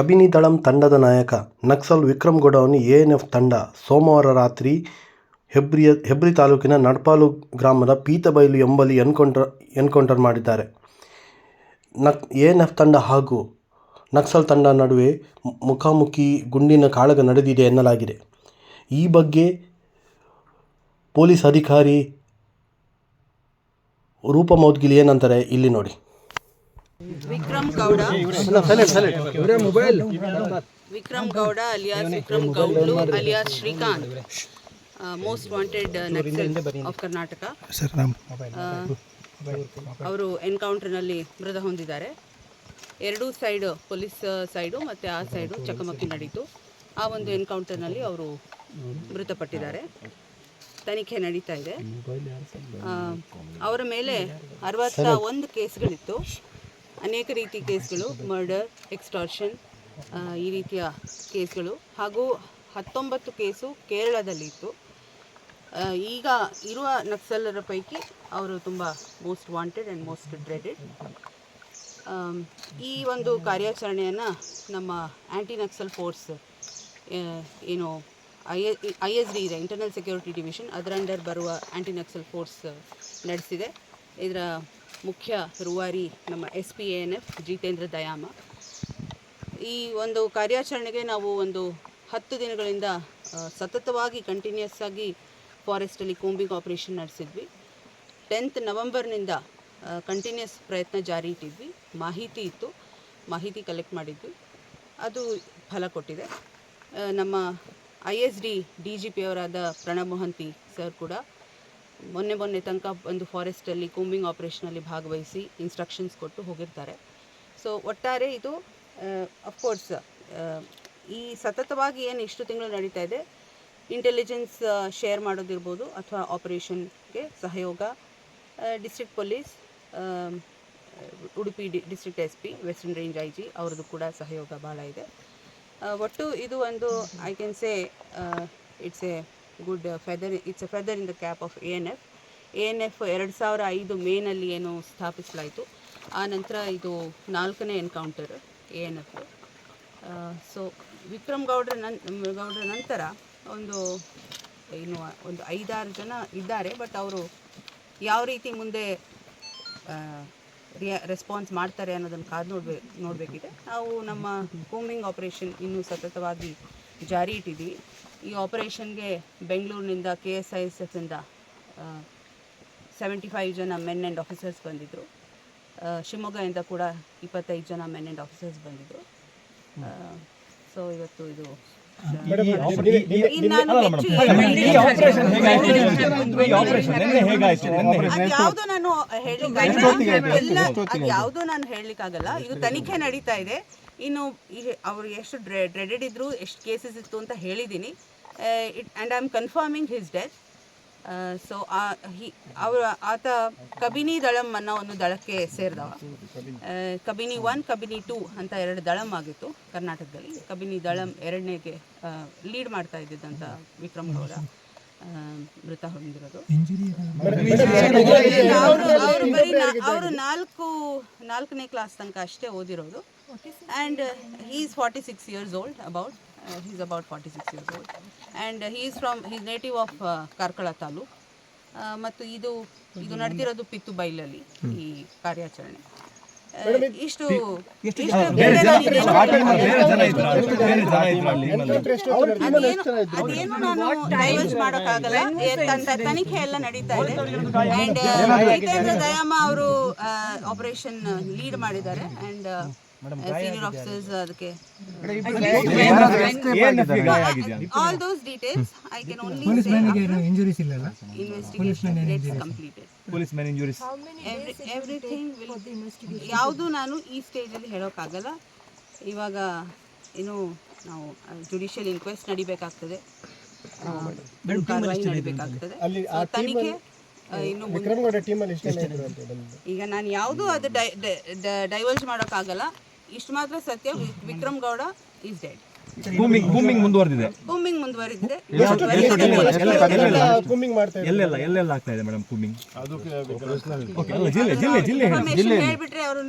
ಕಬಿನಿ ದಳಂ ತಂಡದ ನಾಯಕ ನಕ್ಸಲ್ ವಿಕ್ರಮ್ ಗೌಡವನ್ನು ಎಎನ್ಎಫ್ ತಂಡ ಸೋಮವಾರ ರಾತ್ರಿ ಹೆಬ್ರಿಯ, ಹೆಬ್ರಿ ತಾಲೂಕಿನ ನಡ್ಪಾಲು ಗ್ರಾಮದ ಪೀತಬೈಲು ಎಂಬಲ್ಲಿ ಎನ್ಕೌಂಟರ್ ಎನ್ಕೌಂಟರ್ ಮಾಡಿದ್ದಾರೆ. ನಕ್, ಎಎನ್ಎಫ್ ತಂಡ ಹಾಗೂ ನಕ್ಸಲ್ ತಂಡ ನಡುವೆ ಮುಖಾಮುಖಿ ಗುಂಡಿನ ಕಾಳಗ ನಡೆದಿದೆ ಎನ್ನಲಾಗಿದೆ. ಈ ಬಗ್ಗೆ ಪೊಲೀಸ್ ಅಧಿಕಾರಿ ರೂಪ ಮೌದ್ಗಿಲ್ ಏನಂತಾರೆ ಇಲ್ಲಿ ನೋಡಿ. Vikram Gowda. Vikram Gowda alias Vikram Gowdlu alias Srikanth. Most wanted Naxal of Karnataka ಅವರು ಎನ್ಕೌಂಟರ್ನಲ್ಲಿ ಮೃತ ಹೊಂದಿದ್ದಾರೆ. ಎರಡೂ ಸೈಡ್ ಪೊಲೀಸ್ ಸೈಡು ಮತ್ತು ಆ ಸೈಡು ಚಕಮಕಿ ನಡೀತು. ಆ ಒಂದು ಎನ್ಕೌಂಟರ್ನಲ್ಲಿ ಅವರು ಮೃತಪಟ್ಟಿದ್ದಾರೆ. ತನಿಖೆ ನಡೀತಾ ಇದೆ. ಅವರ ಮೇಲೆ ಅರವತ್ತ ಒಂದು ಕೇಸ್ಗಳಿತ್ತು. ಅನೇಕ ರೀತಿ ಕೇಸ್ಗಳು ಮರ್ಡರ್ ಎಕ್ಸ್ಟಾರ್ಷನ್ ಈ ರೀತಿಯ ಕೇಸ್ಗಳು. ಹಾಗೂ ಹತ್ತೊಂಬತ್ತು ಕೇಸು ಕೇರಳದಲ್ಲಿತ್ತು. ಈಗ ಇರುವ ನಕ್ಸಲರ ಪೈಕಿ ಅವರು ತುಂಬ most wanted and most dreaded ಈ ಒಂದು ಕಾರ್ಯಾಚರಣೆಯನ್ನು ನಮ್ಮ ಆ್ಯಂಟಿ ನಕ್ಸಲ್ ಫೋರ್ಸ್ ಏನು ಐ ಐ ಎಸ್ ಡಿ ಇದೆ ಇಂಟರ್ನಲ್ ಸೆಕ್ಯೂರಿಟಿ ಡಿವಿಷನ್ ಅದರ ಅಂಡರ್ ಬರುವ ಆ್ಯಂಟಿ ನಕ್ಸಲ್ ಫೋರ್ಸ್ ನಡೆಸಿದೆ. ಇದರ ಮುಖ್ಯ ರೂವಾರಿ ನಮ್ಮ S P N F Jitendra Dayama. ಈ ಒಂದು ಕಾರ್ಯಾಚರಣೆಗೆ ನಾವು ಒಂದು ಹತ್ತು ದಿನಗಳಿಂದ ಸತತವಾಗಿ ಕಂಟಿನ್ಯೂಸ್ ಆಗಿ ಫಾರೆಸ್ಟಲ್ಲಿ ಕೂಂಬಿಂಗ್ ಆಪರೇಷನ್ ನಡೆಸಿದ್ವಿ. ಟೆಂತ್ ನವೆಂಬರ್ನಿಂದ ಕಂಟಿನ್ಯೂಸ್ ಪ್ರಯತ್ನ ಜಾರಿ ಇಟ್ಟಿದ್ವಿ. ಮಾಹಿತಿ ಇತ್ತು. ಮಾಹಿತಿ ಕಲೆಕ್ಟ್ ಮಾಡಿದ್ವಿ. ಅದು ಫಲ ಕೊಟ್ಟಿದೆ. ನಮ್ಮ I S D D G ಪಿಯವರಾದ Pranab Mohanty sir ಕೂಡ ಮೊನ್ನೆ ಮೊನ್ನೆ ತನಕ ಒಂದು ಫಾರೆಸ್ಟಲ್ಲಿ ಕೂಂಬಿಂಗ್ ಆಪ್ರೇಷನಲ್ಲಿ ಭಾಗವಹಿಸಿ ಇನ್ಸ್ಟ್ರಕ್ಷನ್ಸ್ ಕೊಟ್ಟು ಹೋಗಿರ್ತಾರೆ. ಸೊ ಒಟ್ಟಾರೆ ಇದು ಅಫ್ಕೋರ್ಸ್ ಈ ಸತತವಾಗಿ ಏನು ಇಷ್ಟು ತಿಂಗಳು ನಡೀತಾ ಇದೆ ಇಂಟೆಲಿಜೆನ್ಸ್ ಶೇರ್ ಮಾಡೋದಿರ್ಬೋದು ಅಥವಾ ಆಪರೇಷನ್ಗೆ ಸಹಯೋಗ district police Udupi district S P western range I G ಅವ್ರದ್ದು ಕೂಡ ಸಹಯೋಗ ಭಾಳ ಇದೆ. ಒಟ್ಟು ಇದು ಒಂದು I can say it's a good feather it's a feather in the cap of A N F A N F ಎರಡು ಸಾವಿರ ಐದು ಮೇನಲ್ಲಿ ಏನು ಸ್ಥಾಪಿಸಲಾಯಿತು. ಆ ನಂತರ ಇದು ನಾಲ್ಕನೇ encounter A N F so Vikram ಗೌಡ್ರ ನನ್, ಗೌಡ್ರ ನಂತರ ಒಂದು, ಏನು, ಒಂದು ಐದಾರು ಜನ ಇದ್ದಾರೆ ಬಟ್ ಅವರು ಯಾವ ರೀತಿ ಮುಂದೆ ರಿಯಾ ರೆಸ್ಪಾನ್ಸ್ ಮಾಡ್ತಾರೆ ಅನ್ನೋದನ್ನು ಕಾದು ನೋಡ್ಬೇ, ನೋಡಬೇಕಿದೆ. ನಾವು ನಮ್ಮ ಕೂಮಿಂಗ್ ಆಪರೇಷನ್ ಇನ್ನೂ ಸತತವಾಗಿ ಜಾರಿ ಇಟ್ಟಿದ್ದೀವಿ. ಈ ಆಪರೇಷನ್ಗೆ ಬೆಂಗಳೂರಿನಿಂದ ಕೆ ಎಸ್ ಐ ಎಸ್ ಎಫಿಂದ ಸೆವೆಂಟಿ ಫೈವ್ ಜನ ಮೆನ್ ಆ್ಯಂಡ್ ಆಫೀಸರ್ಸ್ ಬಂದಿದ್ದರು ಶಿವಮೊಗ್ಗದಿಂದ ಕೂಡ ಇಪ್ಪತ್ತೈದು ಜನ ಮೆನ್ ಆ್ಯಂಡ್ ಆಫೀಸರ್ಸ್ ಬಂದಿದ್ದರು ಸೊ ಇವತ್ತು ಇದು ಯಾವುದೋ ನಾನು ಹೇಳಲಿಕ್ಕಾಗಲ್ಲ. ಇದು ತನಿಖೆ ನಡೀತಾ ಇದೆ. ಇನ್ನು ಈ- ಅವ್ರು ಎಷ್ಟು ಡ್ರೆಡೆಡ್ ಇದ್ದರು ಎಷ್ಟು ಕೇಸಸ್ ಇತ್ತು ಅಂತ ಹೇಳಿದ್ದೀನಿ it and I am confirming his death so ಅವರು, ಆತ ಕಬಿನಿ ದಳಂ ಅನ್ನೋ ಒಂದು ದಳಕ್ಕೆ ಸೇರಿದವ. ಕಬಿನಿ ಒನ್ ಕಬಿನಿ ಟೂ ಅಂತ ಎರಡು ದಳಂ ಆಗಿತ್ತು ಕರ್ನಾಟಕದಲ್ಲಿ. ಕಬಿನಿ ದಳಂ ಎರಡನೇಗೆ ಲೀಡ್ ಮಾಡ್ತಾ ಇದ್ದಿದ್ದಂಥ ವಿಕ್ರಮ್ ಗೌಡ. ಮೃತ ಹೊಂದಿರೋದು. ಅವರು ಅವರು ಬರೀ ಅವರು ನಾಲ್ಕು ನಾಲ್ಕನೇ ಕ್ಲಾಸ್ ತನಕ ಅಷ್ಟೇ ಓದಿರೋದು. And he is forty six years old about he is about forty six years old and he is from his native of Karkala taluk ಮತ್ತು ಇದು ಇದು ನಡೆದಿರೋದು ಪಿತ್ತು ಬೈಲಲ್ಲಿ ಈ ಕಾರ್ಯಾಚರಣೆ. ಇಷ್ಟು ಅದೇನು ನಾನು ಡೈವರ್ಸ್ ಮಾಡೋಕ್ಕಾಗಲ್ಲ. ತನಿಖೆ ಎಲ್ಲ ನಡೀತಾ ಇದೆ. ಅಂಡ್ ಜಿತೇಂದ್ರ ದಯಾಮ ಅವರು ಆಪರೇಷನ್ ಲೀಡ್ ಮಾಡಿದ್ದಾರೆ. ಅಂಡ್ ಸೀನಿಯರ್ ಆಫೀಸರ್ಸ್ ಅದಕ್ಕೆ. All those details I can only injuries investigation completed. Everything ಯಾವುದು ನಾನು ಈ ಸ್ಟೇಜಲ್ಲಿ ಹೇಳೋಕ್ಕಾಗಲ್ಲ. ಇವಾಗ ಏನು ನಾವು ಜುಡಿಷಿಯಲ್ ಇನ್ಕ್ವೆಸ್ಟ್ ನಡಿಬೇಕಾಗ್ತದೆ. ನಡಿಬೇಕಾಗ್ತದೆ. ತನಿಖೆ ಆ, ಇನ್ನು ಈಗ ನಾನು ಯಾವುದು ಅದು ಡೈವರ್ಜ್ ಮಾಡೋಕ್ಕಾಗಲ್ಲ. ಇಷ್ಟು ಮಾತ್ರ ಸತ್ಯ. Vikram Gowda is dead booming booming ಮುಂದುವರೆದಿದೆ. ಬೂಮಿಂಗ್ ಮುಂದುವರೆದಿದೆ. ಕುಮ್ಮಿಂಗ್ ಮಾಡ್ತಾ ಎಲ್ಲೆಲ್ಲ ಎಲ್ಲೆಲ್ಲ ಆಗ್ತಾ ಇದೆ ಮೇಡಮ್ ಬೂಮಿಂಗ್ ಓಕೆ ಅಲ್ಲ ಜಿಲ್ಲೆ ಜಿಲ್ಲೆ ಜಿಲ್ಲೆ ಇನ್ಫಾರ್ಮೇಶನ್ ಹೇಳ್ಬಿಟ್ರೆ ಅವರು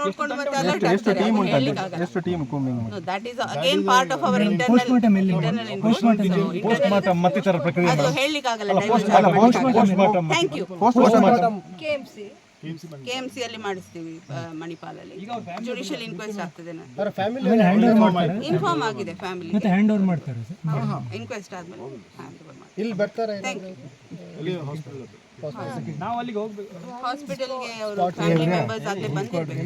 ನೋಡ್ಕೊಂಡು ಮತ್ತೆ ಅಲರ್ಟ್ ಟೀಮ್ ಉಂಟು ಎಷ್ಟು team coming that is again part of our internal internal. So, internal- post mortem ಮತ್ತಿತರ ಪ್ರಕ್ರಿಯೆ ಅದು ಹೇಳಲಿಕ್ಕಾಗಲ್ಲ post mortem thank you post mortem K M C ಅಲ್ಲಿ ಮಾಡಿಸ್ತೀವಿ ಮಣಿಪಾಲಲ್ಲಿ. ಜುಡಿಷಿಯಲ್ ಇನ್ಕ್ವೆಸ್ಟ್ ಆಗ್ತದೆ ಇನ್ಫಾರ್ಮ್ ಆಗಿದೆ ಫ್ಯಾಮಿಲಿ ಮತ್ತೆ ಹ್ಯಾಂಡ್ ಮಾಡ್ತಾರೆ ಸರ್. ಇನ್ಕ್ವೆಸ್ಟ್ ಆದ್ಮೇಲೆ ಇಲ್ಲಿ ಬರ್ತಾರೆ ಮಾಡಿ ಇಲ್ಲಿ ಬರ್ತಾರೆ ಹಾಸ್ಪಿಟಲ್ಗೆ ಅವರು ಫ್ಯಾಮಿಲಿ ಮೆಂಬರ್ಸ್ ಆಗಲೇ ಬಂದಿರ್ಬೇಕು.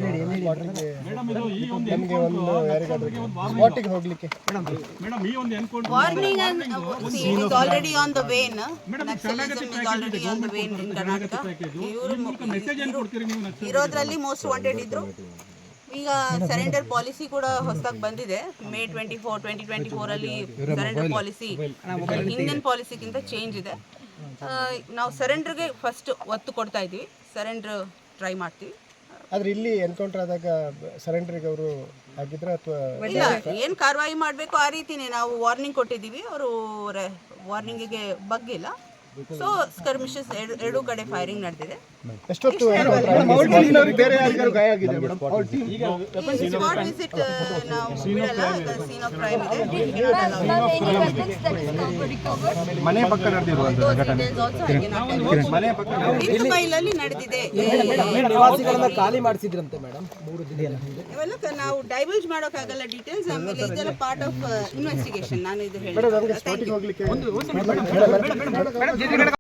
ನಮಗೆ ಒಂದು ಯಾರಿಗಾದ್ರೂ ಸ್ಪಾಟಿಗೆ ಹೋಗ್ಲಿಕ್ಕೆ. Warning is already on the wane naxalism is already on the wane in Karnataka ಇವರು ಇರೋದ್ರಲ್ಲಿ ಮೋಸ್ಟ್ ವಾಂಟೆಡ್ ಇದ್ರು. ಈಗ ಸರೆಂಡರ್ ಪಾಲಿಸಿ ಕೂಡ ಹೊಸದಾಗಿ ಬಂದಿದೆ. May twenty four twenty twenty ಫೋರಲ್ಲಿ surrender policy ಹಿಂದಿನ ಪಾಲಿಸಿಗಿಂತ ಚೇಂಜ್ ಇದೆ. ನಾವು ಸರೆಂಡ್ರಿಗೆ ಫಸ್ಟ್ ಒತ್ತು ಕೊಡ್ತಾ ಇದ್ದೀವಿ. ಸರೆಂಡ್ರ್ ಟ್ರೈ ಮಾಡ್ತೀವಿ. ಆದ್ರೆ ಇಲ್ಲಿ ಎನ್ಕೌಂಟರ್ ಆದಾಗ ಸರೆಂಡರ್ಗೆ ಅವರು ಆಗಿದ್ರ ಅಥವಾ ಇಲ್ಲ ಏನು ಕಾರ್ವಾಯಿ ಮಾಡಬೇಕು ಆ ರೀತಿನೇ ನಾವು ವಾರ್ನಿಂಗ್ ಕೊಟ್ಟಿದ್ದೀವಿ. ಅವರು ವಾರ್ನಿಂಗಿಗೆ ಬಗ್ಗಿಲ್ಲ ಸೊ ಸ್ಕರ್ಮಿಷಸ್ ಎರಡು ಎರಡೂ ಕಡೆ ಫೈರಿಂಗ್ ನಡೆದಿದೆ. ಎಷ್ಟೊತ್ತು ಬೇರೆ ಯಾರಿಗಾರು ಗಾಯ ಆಗಿದೆ ಮನೆ ಪಕ್ಕ ನಡೆದಿರುವಂತ ಮನೆ ಪಕ್ಕ ನಡೆದಿದೆ ಖಾಲಿ ಮಾಡಿಸಿದ್ರಂತೆ ಮೇಡಮ್ ಮೂರು ದಿನ ಇವೆಲ್ಲ ನಾವು ಡೈವರ್ಜ್ ಮಾಡೋಕ್ಕಾಗಲ್ಲ ಡೀಟೇಲ್ಸ್ ಆಮೇಲೆ ಇದೆಲ್ಲ ಪಾರ್ಟ್ ಆಫ್ ಇನ್ವೆಸ್ಟಿಗೇಷನ್ ನಾನು ಇದು ಹೇಳಿ ಹೋಗ್ಲಿಕ್ಕೆ